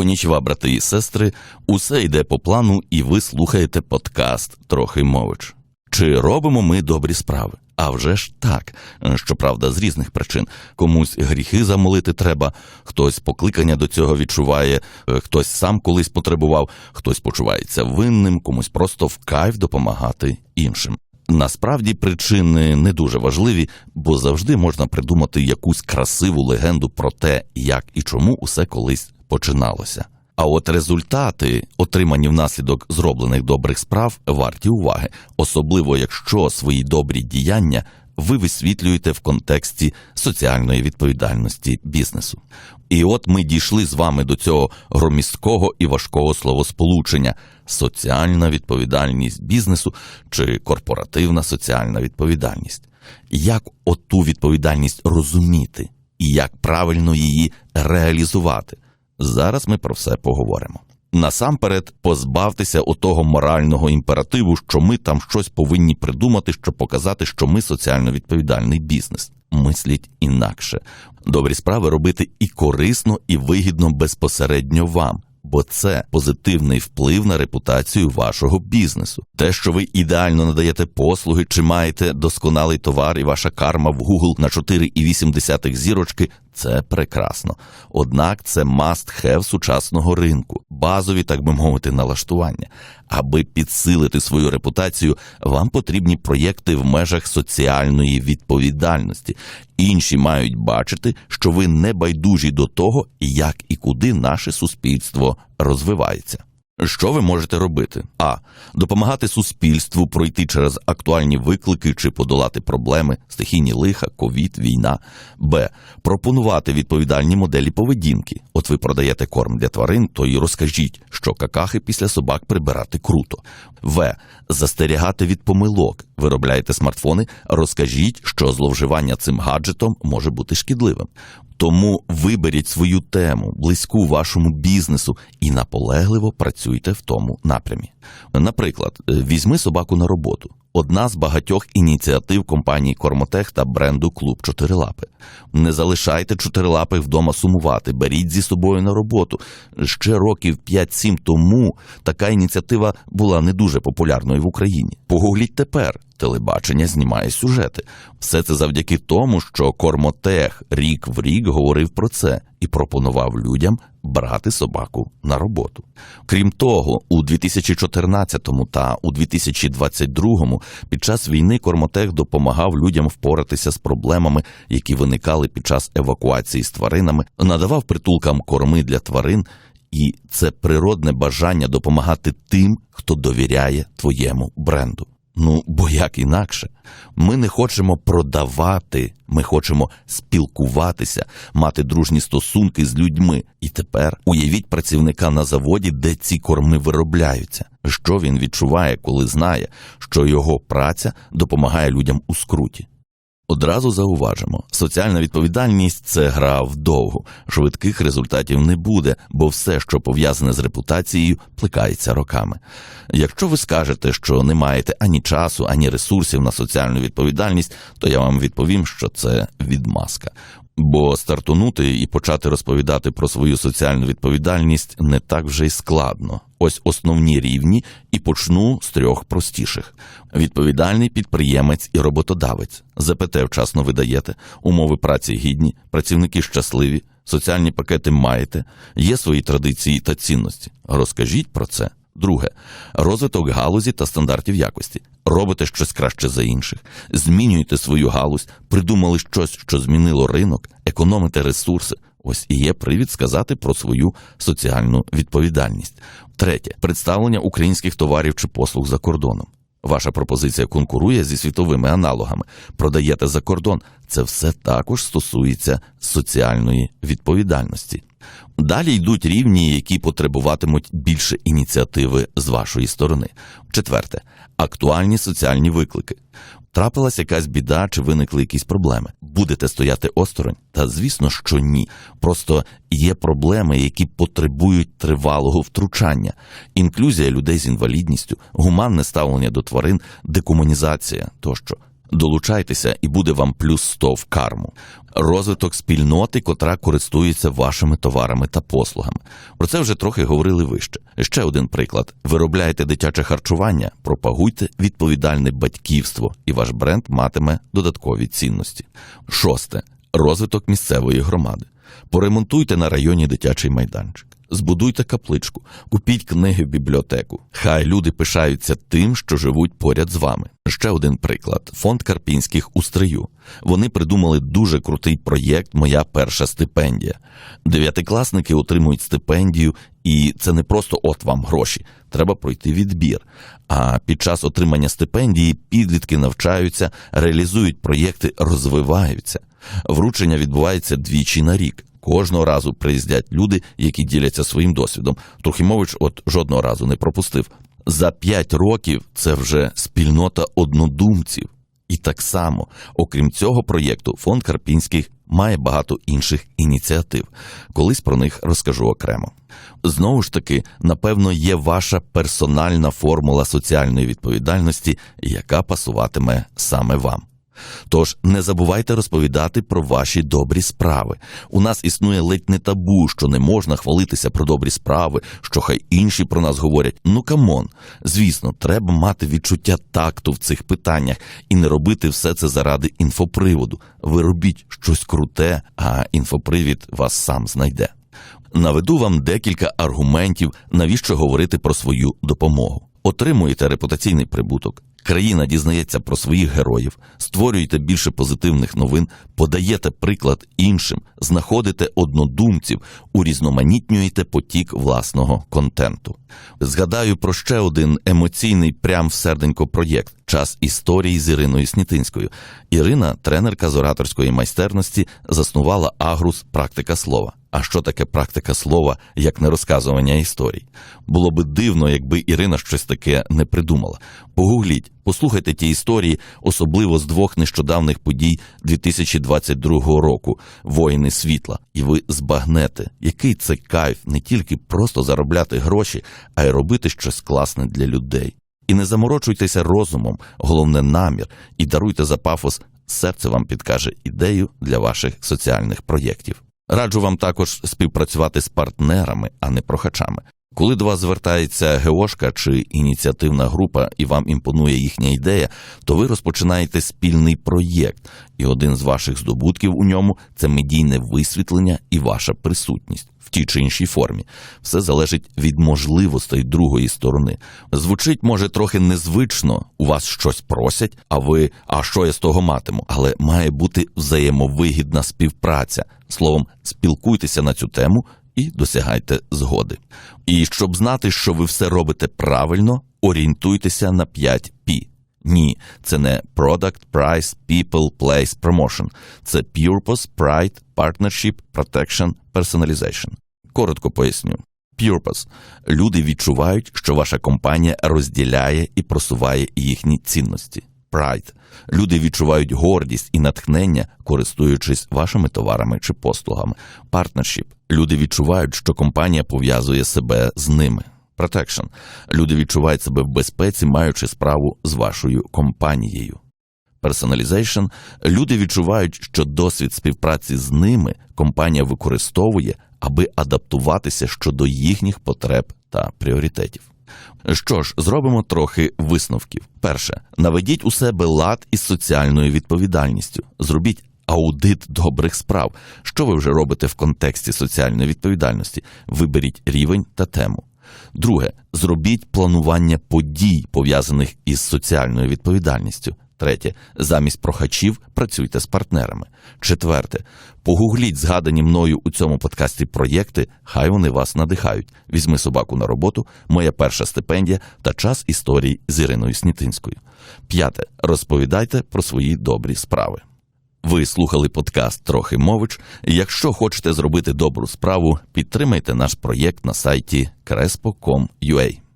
Конічва, брати і сестри, усе йде по плану, і ви слухаєте подкаст Трохи мович. Чи робимо ми добрі справи? А вже ж так, щоправда, з різних причин. Комусь гріхи замолити треба, хтось покликання до цього відчуває, е, хтось сам колись потребував, хтось почувається винним, комусь просто в кайф допомагати іншим. Насправді причини не дуже важливі, бо завжди можна придумати якусь красиву легенду про те, як і чому усе колись починалося. А от результати, отримані внаслідок зроблених добрих справ, варті уваги, особливо якщо свої добрі діяння ви висвітлюєте в контексті соціальної відповідальності бізнесу. І от ми дійшли з вами до цього громісткого і важкого словосполучення соціальна відповідальність бізнесу чи корпоративна соціальна відповідальність. Як оту відповідальність розуміти і як правильно її реалізувати? Зараз ми про все поговоримо. Насамперед, позбавтеся отого морального імперативу, що ми там щось повинні придумати, щоб показати, що ми соціально відповідальний бізнес. Мисліть інакше. Добрі справи робити і корисно, і вигідно безпосередньо вам. Бо це позитивний вплив на репутацію вашого бізнесу. Те, що ви ідеально надаєте послуги, чи маєте досконалий товар, і ваша карма в Google на 4,8 зірочки, це прекрасно. Однак це must have сучасного ринку, базові, так би мовити, налаштування. Аби підсилити свою репутацію, вам потрібні проєкти в межах соціальної відповідальності. Інші мають бачити, що ви не байдужі до того, як і куди наше суспільство розвивається. Що ви можете робити? А. Допомагати суспільству пройти через актуальні виклики чи подолати проблеми, стихійні лиха, ковід, війна. Б. Пропонувати відповідальні моделі поведінки. От ви продаєте корм для тварин, то й розкажіть, що какахи після собак прибирати круто. В. Застерігати від помилок. Виробляєте смартфони, розкажіть, що зловживання цим гаджетом може бути шкідливим. Тому виберіть свою тему, близьку вашому бізнесу, і наполегливо працюйте в тому напрямі. Наприклад, е, візьми собаку на роботу. Одна з багатьох ініціатив компанії Кормотех та бренду Клуб Чотирилапи. Не залишайте чотирилапих вдома сумувати, беріть зі собою на роботу. Ще років 5-7 тому така ініціатива була не дуже популярною в Україні. Погугліть тепер. Телебачення знімає сюжети. Все це завдяки тому, що Кормотех рік в рік говорив про це і пропонував людям брати собаку на роботу. Крім того, у 2014 та у 2022 під час війни Кормотех допомагав людям впоратися з проблемами, які виникали під час евакуації з тваринами, надавав притулкам корми для тварин. І це природне бажання допомагати тим, хто довіряє твоєму бренду. Ну, бо як інакше, ми не хочемо продавати, ми хочемо спілкуватися, мати дружні стосунки з людьми. І тепер уявіть працівника на заводі, де ці корми виробляються. Що він відчуває, коли знає, що його праця допомагає людям у скруті. Одразу зауважимо, соціальна відповідальність це гра вдовгу, швидких результатів не буде, бо все, що пов'язане з репутацією, плекається роками. Якщо ви скажете, що не маєте ані часу, ані ресурсів на соціальну відповідальність, то я вам відповім, що це відмазка. Бо стартунути і почати розповідати про свою соціальну відповідальність не так вже й складно. Ось основні рівні, і почну з трьох простіших: відповідальний підприємець і роботодавець. ЗПТ вчасно видаєте, умови праці гідні, працівники щасливі, соціальні пакети маєте, є свої традиції та цінності. Розкажіть про це. Друге розвиток галузі та стандартів якості. Робите щось краще за інших, змінюєте свою галузь, придумали щось, що змінило ринок, економите ресурси. Ось і є привід сказати про свою соціальну відповідальність. Третє представлення українських товарів чи послуг за кордоном. Ваша пропозиція конкурує зі світовими аналогами, продаєте за кордон. Це все також стосується соціальної відповідальності. Далі йдуть рівні, які потребуватимуть більше ініціативи з вашої сторони. Четверте актуальні соціальні виклики. Трапилась якась біда чи виникли якісь проблеми. Будете стояти осторонь? Та звісно, що ні. Просто є проблеми, які потребують тривалого втручання, інклюзія людей з інвалідністю, гуманне ставлення до тварин, декомунізація тощо. Долучайтеся і буде вам плюс 100 в карму. Розвиток спільноти, котра користується вашими товарами та послугами. Про це вже трохи говорили вище. Ще один приклад: виробляєте дитяче харчування, пропагуйте відповідальне батьківство, і ваш бренд матиме додаткові цінності. Шосте розвиток місцевої громади. Поремонтуйте на районі дитячий майданчик. Збудуйте капличку, купіть книги в бібліотеку. Хай люди пишаються тим, що живуть поряд з вами. Ще один приклад: фонд Карпінських у Стрию. Вони придумали дуже крутий проєкт Моя перша стипендія. Дев'ятикласники отримують стипендію, і це не просто от вам гроші. Треба пройти відбір. А під час отримання стипендії підлітки навчаються, реалізують проєкти, розвиваються. Вручення відбувається двічі на рік. Кожного разу приїздять люди, які діляться своїм досвідом. Трохимович от жодного разу не пропустив. За п'ять років це вже спільнота однодумців. І так само, окрім цього проєкту, фонд Карпінських має багато інших ініціатив. Колись про них розкажу окремо. Знову ж таки, напевно, є ваша персональна формула соціальної відповідальності, яка пасуватиме саме вам. Тож не забувайте розповідати про ваші добрі справи. У нас існує ледь не табу, що не можна хвалитися про добрі справи, що хай інші про нас говорять. Ну камон. Звісно, треба мати відчуття такту в цих питаннях і не робити все це заради інфоприводу. Ви робіть щось круте, а інфопривід вас сам знайде. Наведу вам декілька аргументів, навіщо говорити про свою допомогу. Отримуєте репутаційний прибуток, країна дізнається про своїх героїв, створюєте більше позитивних новин, подаєте приклад іншим, знаходите однодумців, урізноманітнюєте потік власного контенту. Згадаю про ще один емоційний прям в серденько проєкт час історії з Іриною Снітинською. Ірина, тренерка з ораторської майстерності, заснувала Агрус Практика слова. А що таке практика слова, як не розказування історій? Було би дивно, якби Ірина щось таке не придумала. Погугліть, послухайте ті історії, особливо з двох нещодавних подій 2022 року Воїни світла, і ви збагнете, який це кайф не тільки просто заробляти гроші, а й робити щось класне для людей. І не заморочуйтеся розумом, головне намір, і даруйте за пафос, серце вам підкаже ідею для ваших соціальних проєктів. Раджу вам також співпрацювати з партнерами, а не прохачами. Коли до вас звертається геошка чи ініціативна група і вам імпонує їхня ідея, то ви розпочинаєте спільний проєкт, і один з ваших здобутків у ньому це медійне висвітлення і ваша присутність в тій чи іншій формі. Все залежить від можливостей другої сторони. Звучить може трохи незвично, у вас щось просять, а ви а що я з того матиму? Але має бути взаємовигідна співпраця. Словом, спілкуйтеся на цю тему і досягайте згоди. І щоб знати, що ви все робите правильно, орієнтуйтеся на 5 P. Ні, це не Product, Price, People, Place, Promotion. Це Purpose, Pride, Partnership, Protection, Personalization. Коротко поясню. Purpose. Люди відчувають, що ваша компанія розділяє і просуває їхні цінності. Pride. Люди відчувають гордість і натхнення, користуючись вашими товарами чи послугами. Partnership. Люди відчувають, що компанія пов'язує себе з ними. Protection. Люди відчувають себе в безпеці, маючи справу з вашою компанією. Personalization. Люди відчувають, що досвід співпраці з ними компанія використовує, аби адаптуватися щодо їхніх потреб та пріоритетів. Що ж, зробимо трохи висновків. Перше, наведіть у себе лад із соціальною відповідальністю. Зробіть аудит добрих справ. Що ви вже робите в контексті соціальної відповідальності? Виберіть рівень та тему. Друге, зробіть планування подій, пов'язаних із соціальною відповідальністю. Третє, замість прохачів працюйте з партнерами. Четверте, погугліть згадані мною у цьому подкасті проєкти, хай вони вас надихають. Візьми собаку на роботу, моя перша стипендія та час історій з Іриною Снітинською. П'яте. Розповідайте про свої добрі справи. Ви слухали подкаст Трохи мович. Якщо хочете зробити добру справу, підтримайте наш проєкт на сайті crespo.com.ua.